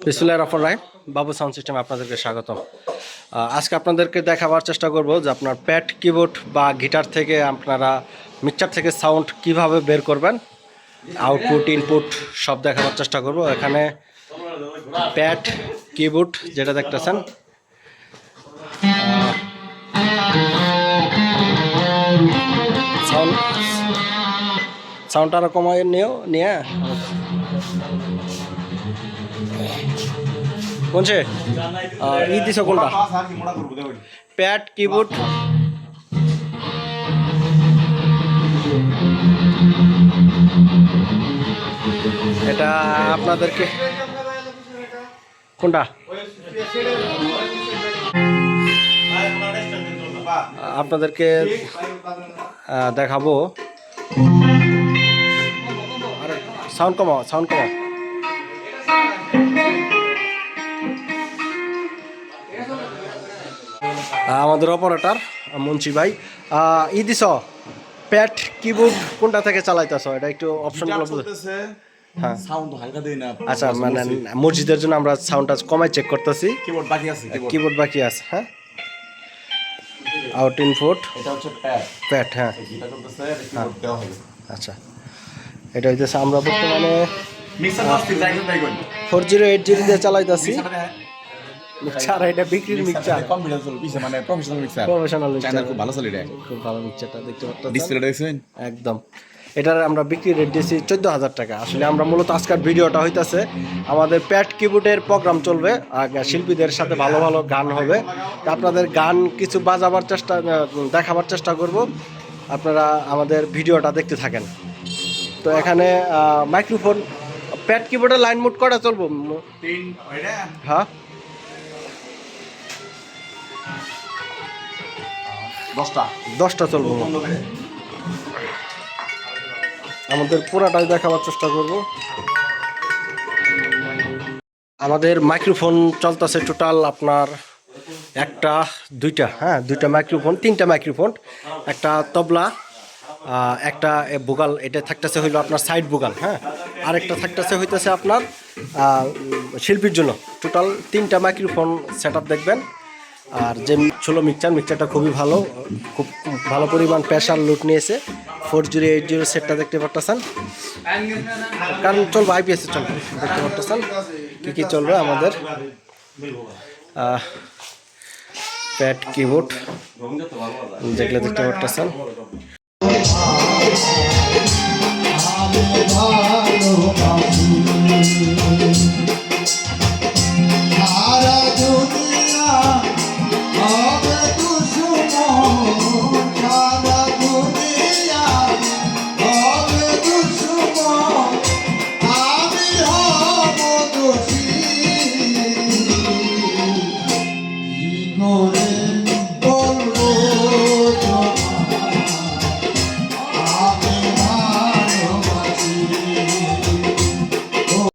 বিসমুল্লাহ রহমান রায় বাবু সাউন্ড সিস্টেমে আপনাদেরকে স্বাগতম। আজকে আপনাদেরকে দেখাবার চেষ্টা করব যে আপনার প্যাড, কিবোর্ড বা গিটার থেকে আপনারা মিক্সচার থেকে সাউন্ড কীভাবে বের করবেন, আউটপুট, ইনপুট সব দেখাবার চেষ্টা করব। এখানে প্যাড, কিবোর্ড যেটা দেখতেছেন সাউন্ড সাউন্ডটা আরও কমায় নিও, নিয়ে। কোনছে? ই দিছ কোনটা? Pad, keyboard. এটা আপনাদেরকে কোনটা? আপনাদেরকে দেখাবো। সাউন্ড কমাও সাউন্ড কমাও আমাদের অপারেটর মুন্সি ভাই। ই দিছ প্যাট কিবোর্ড কোনটা থেকে চালাইতেছ? এটা একটু অপশনগুলো হ্যাঁ। সাউন্ড হালকা দেই না আচ্ছা মানে মসজিদের জন্য আমরা সাউন্ডটা কমাই চেক করতেছি। কিবোর্ড বাকি আছে কিবোর্ড কিবোর্ড বাকি আছে হ্যাঁ। আউট ইনপুট এটা হচ্ছে প্যাড প্যাট হ্যাঁ। হবে। আচ্ছা। এটা হইতেছে আমরা বর্তমানে ফোর জিরো এইট জিরো দিয়ে চালাইতেছি। মিক্সার এটা বিক্রির মিক্সার মানে প্রফেশনাল মিক্সার প্রফেশনাল মিক্সার খুব ভালো চলে এটা খুব ভালো মিক্সারটা দেখতে পাচ্ছেন ডিসপ্লেটা দেখছেন? একদম। এটার আমরা বিক্রি রেট দিয়েছি চোদ্দ হাজার টাকা। আসলে আমরা মূলত আজকের ভিডিওটা হইতাছে আমাদের প্যাট কিবোর্ডের প্রোগ্রাম চলবে আর শিল্পীদের সাথে ভালো ভালো গান হবে। আপনাদের গান কিছু বাজাবার চেষ্টা দেখাবার চেষ্টা করব। আপনারা আমাদের ভিডিওটা দেখতে থাকেন। তো এখানে মাইক্রোফোন প্যাড কিবোর্ডের লাইন মোড করা চলবো? হ্যাঁ। দশটা। দশটা চলবো। আমাদের পুরাটাই দেখাবার চেষ্টা করব। আমাদের মাইক্রোফোন চলতেছে টোটাল আপনার একটা দুইটা হ্যাঁ দুইটা মাইক্রোফোন তিনটা মাইক্রোফোন একটা তবলা একটা বুগাল, এটা থাকতেছে হইল আপনার সাইড বুগাল হ্যাঁ? আরেকটা থাকতেছে হইতেছে আপনার শিল্পীর জন্য। টোটাল তিনটা মাইক্রোফোন সেট দেখবেন। আর যে ছিল মিক্সচার মিক্সচারটা খুবই ভালো, খুব ভালো পরিমাণ প্রেশার লুট নিয়েছে। ফোর জিরো এইট জিরো সেটটা দেখতে পারতেছেন। কারণ চলবে আইপিএসে চলবে, দেখতে পারতেছেন। কী কী চলবে আমাদের? প্যাড কিবোর্ড যেগুলো দেখতে পারতেছেন। It's, it's